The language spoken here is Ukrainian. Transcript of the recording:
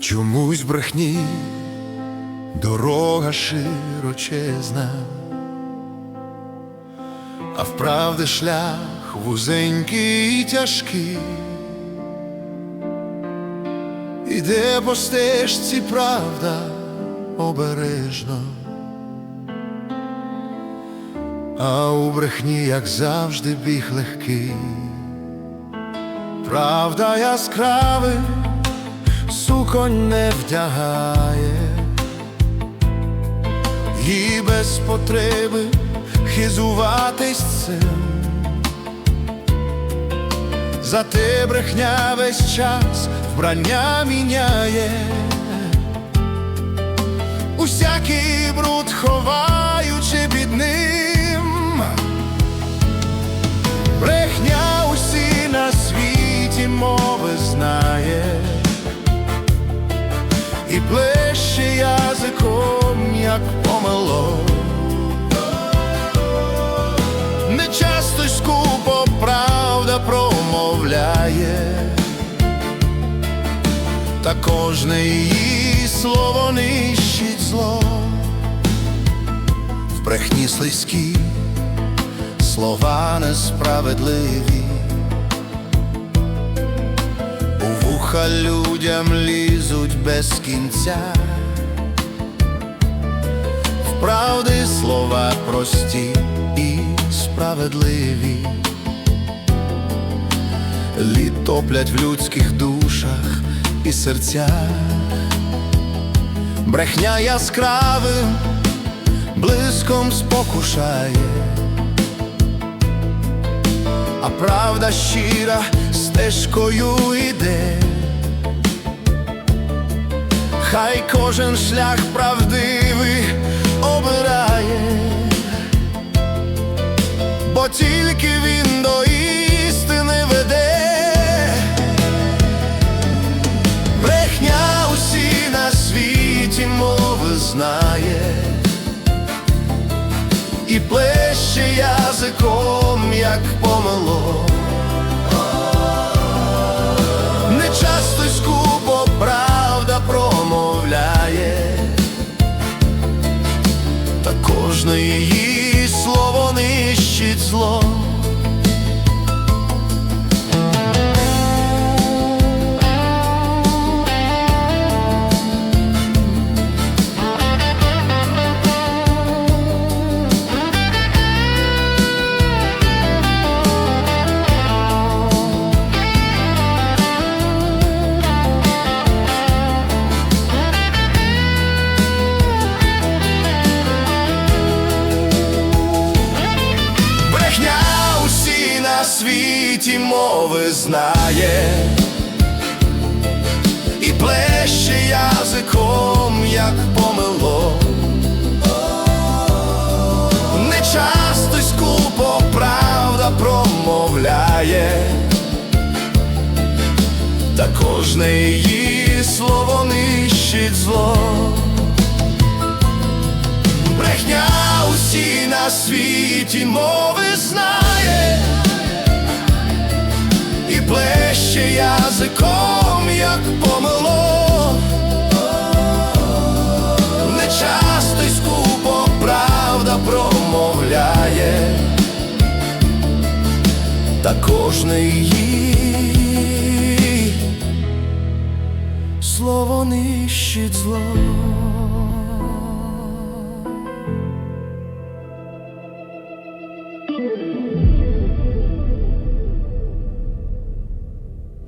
Крізь брехні дорога широчезна, а вправди шлях вузенький і тяжкий, іде по стежці правда обережно, а у брехні, як завжди, біг легкий, правда яскравий суконь не вдягає, і без потреби хизуватись цим. Зате брехня весь час вбрання міняє, усякий бруд ховаючи під ним. І язиком, як помило. Не часто й скупо правда промовляє, та кожне її слово нищить зло. В брехні слизькі слова несправедливі. Вуха людям лізуть без кінця, вправди слова прості і справедливі, лід топлять в людських душах і серцях, брехня яскравим блиском спокушає. А правда щира стежкою йде. Хай кожен шлях правдивий обирає, бо тільки він до істини веде. Брехня усі на світі мови знає і плеще язиком, як помило. Світі мови знає і плеще язиком, як помило. Не часто скупо правда промовляє, та кожне її слово нищить зло. Брехня усі на світі мови знає язиком, як помило. нечасто й скупо правда промовляє, та кожний її слово нищить зло.